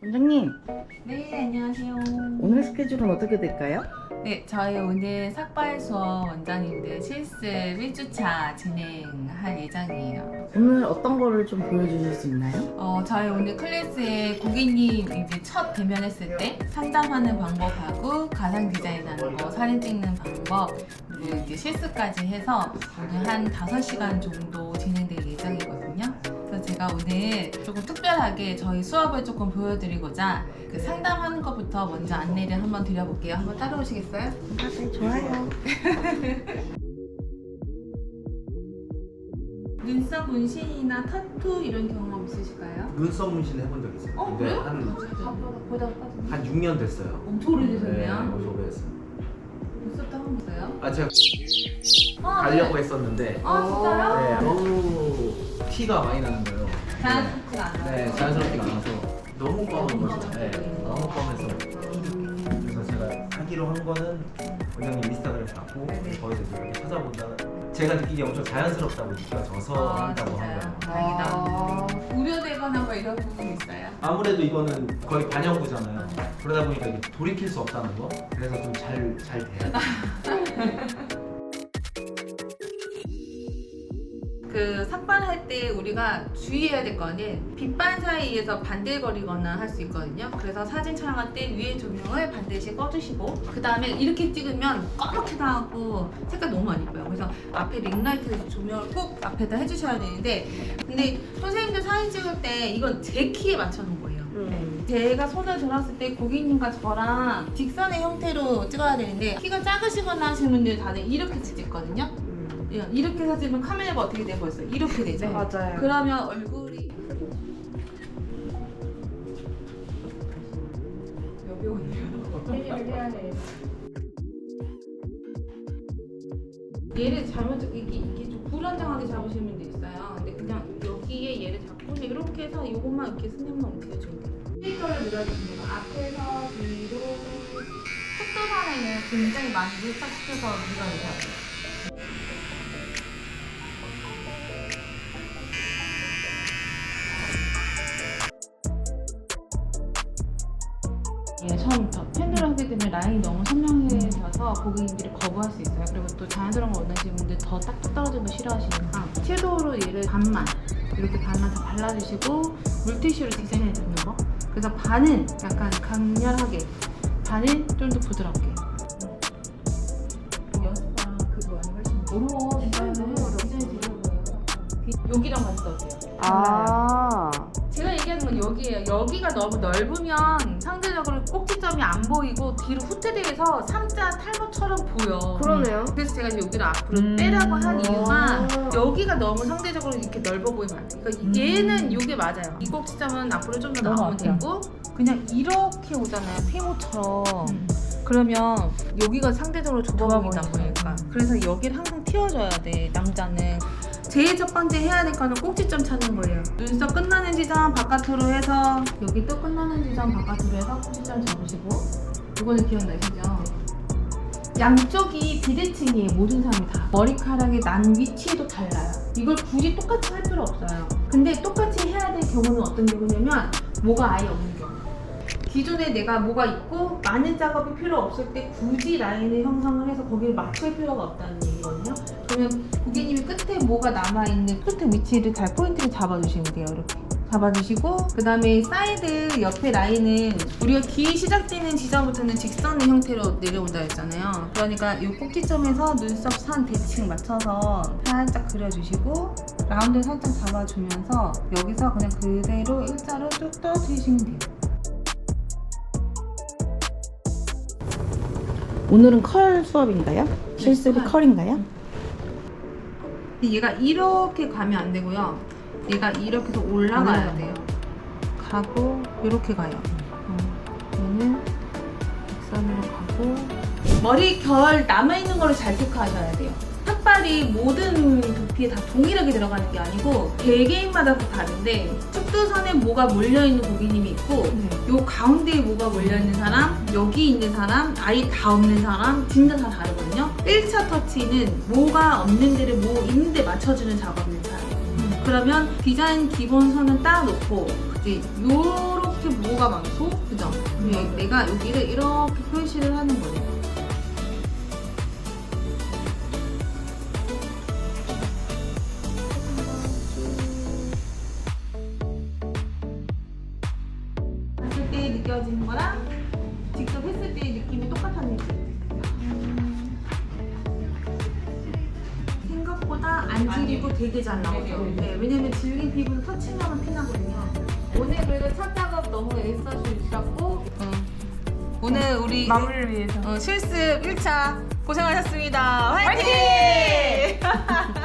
원장님, 네, 안녕하세요. 오늘 스케줄은 어떻게 될까요? 네, 저희 오늘 삭발 수업 원장님들 실습 1주차 진행할 예정이에요. 오늘 어떤 거를 좀 보여주실 수 있나요? 어, 저희 오늘 클래스에 고객님 이제 첫 대면했을 때 상담하는 방법하고 가상 디자인하는 거, 사진 찍는 방법, 그리고 이제 실습까지 해서 오늘 한 5시간 정도 진행될 예정이거든요. 그래서 제가 오늘 조금 특별하게 저희 수업을 조금 보여드리고자 그 상담하는 것부터 먼저 안내를 한번 드려볼게요. 한번 따라오시겠어요? 아, 네, 좋아요. 눈썹 문신이나 타투 이런 경험 있으실까요? 눈썹 문신 해본 적 있어요. 어, 근데 그래요? 한, 보다 빠졌네. 한 6년 됐어요. 엄청 오래되셨네요. 네, 엄청 오래됐어요. 눈썹도 한번 있어요? 아, 제가 아, 가려고 네. 했었는데 아, 진짜요? 네, 너무 티가 많이 나는 거예요. 자연스럽지가 않아요. 네, 자연스럽지가 않아서 너무 검은 거죠. 네, 너무 검해서 그래서 제가 하기로 한 거는 원장님 인스타그램 봤고. 거기서 이제 이렇게 찾아보다 제가 느끼기에 엄청 자연스럽다고 느껴져서 아, 한다고 한 진짜요? 거예요. 다행이다. 우려되거나 뭐 이런 부분 있어요? 아무래도 이거는 거의 반영구잖아요. 그러다 보니까 이게 돌이킬 수 없다는 거. 그래서 좀 잘 잘 돼야 그 삭발할 때 우리가 주의해야 될 거는 빛반 사이에서 반들거리거나 할 수 있거든요. 그래서 사진 촬영할 때 위에 조명을 반드시 꺼주시고 그 다음에 이렇게 찍으면 까맣게 나고 색깔 너무 안 이뻐요. 그래서 앞에 링라이트 조명을 꼭 앞에다 해주셔야 되는데 근데 선생님들 사진 찍을 때 이건 제 키에 맞춰놓은 거예요. 음. 제가 손을 들었을 때 고객님과 저랑 직선의 형태로 찍어야 되는데 키가 작으시거나 하시는 분들 다들 이렇게 찍거든요. 음. 예, 이렇게 해서 찍으면 카메라가 어떻게 돼 보였어요? 이렇게 되죠. 네. 맞아요. 그러면 얼굴이 여기 오네요. 얘를 잘못 잡- 이게 이게 좀 불안정하게 잡으시는 분도 있어요. 근데 그냥 여기에 얘를 잡고 이렇게 해서 이것만 이렇게 스냅만 움직여주면 돼요. 스피커를 눌러주시면 돼요. 앞에서 뒤로 속도선에는 굉장히 많이 밀착시켜서 밀어주셔야 돼요. 예, 처음 저 펜으로 하게 되면 라인이 너무 선명해져서 고객님들이 거부할 수 있어요. 그리고 또 자연스러운 거 원하시는 분들 더 딱딱 떨어지는 거 싫어하시니까 섀도우로 얘를 반만 이렇게 반만 다 발라주시고 물티슈로 디자인해 주는 거. 그래서 반은 약간 강렬하게, 반은 좀 더 부드럽게. 연습방 그거 아니 훨씬 어려워. 디자인 너무 어려워. 디자인 되게 어려워요. 여기랑 같이 어때요? 아, 건 여기예요. 여기가 너무 넓으면 상대적으로 꼭지점이 안 보이고 뒤로 후퇴돼서 삼자 탈모처럼 보여. 그러네요. 그래서 제가 여기를 앞으로 음. 빼라고 한 이유가 아. 여기가 너무 상대적으로 이렇게 넓어 보이면 안 돼. 그러니까 얘는 이게 맞아요. 이 꼭지점은 앞으로 좀 더 나오면 앞이야. 되고 그냥 이렇게 오잖아요. 피모처럼. 음. 그러면 여기가 상대적으로 좁아 보이니까. 말이니까. 그래서 여기를 항상 틔워줘야 돼, 남자는. 제일 첫 번째 해야 될 거는 꼭지점 찾는 거예요. 눈썹 끝나는 지점 바깥으로 해서 여기 또 끝나는 지점 바깥으로 해서 꼭지점 잡으시고. 이거는 기억나시죠? 양쪽이 비대칭이에요. 모든 사람이 다. 머리카락의 난 위치도 달라요. 이걸 굳이 똑같이 할 필요 없어요. 근데 똑같이 해야 될 경우는 어떤 경우냐면 뭐가 아예 없는 경우. 기존에 내가 뭐가 있고 많은 작업이 필요 없을 때 굳이 라인을 형성을 해서 거기를 맞출 필요가 없다는 그러면 고객님이 끝에 뭐가 남아있는 끝에 위치를 잘 포인트를 잡아주시면 돼요 이렇게 잡아주시고 그 다음에 사이드 옆에 라인은 우리가 귀 시작되는 지점부터는 직선의 형태로 내려온다 했잖아요 그러니까 이 꼭지점에서 눈썹 산 대칭 맞춰서 살짝 그려주시고 라운드 살짝 잡아주면서 여기서 그냥 그대로 일자로 쭉 떨어뜨리시면 돼요 오늘은 컬 수업인가요? 실습이 컬. 컬인가요? 근데 얘가 이렇게 가면 안 되고요. 얘가 이렇게 해서 올라가야 돼요. 가고 이렇게 가요. 어, 얘는 직선으로 가고 머리 결 남아 있는 거를 잘 체크하셔야 돼요. 삭발이 모든 두피에 다 동일하게 들어가는 게 아니고 개개인마다 다 다른데 축두선에 뭐가 몰려 있는 고객님이 있고 요 가운데에 뭐가 몰려있는 사람, 여기 있는 사람, 아예 다 없는 사람, 진짜 다 다르거든요. 1차 터치는 뭐가 없는 데를 뭐 있는 데 맞춰주는 작업을 잘해요. 그러면 디자인 기본선은 딱 놓고 이제 요렇게 뭐 뭐가 많고 그죠? 그리고 내가 여기를 이렇게 표시를 하는 거예요. 느껴지는 거랑 안 질리고 되게 잘 나오죠. 네, 왜냐면 질린 피부는 터치하면 피나거든요. 오늘 그래도 첫 작업 너무 애써 주셨고 오늘 우리 마무리를 위해서. 어, 실습 1차 고생하셨습니다. 화이팅!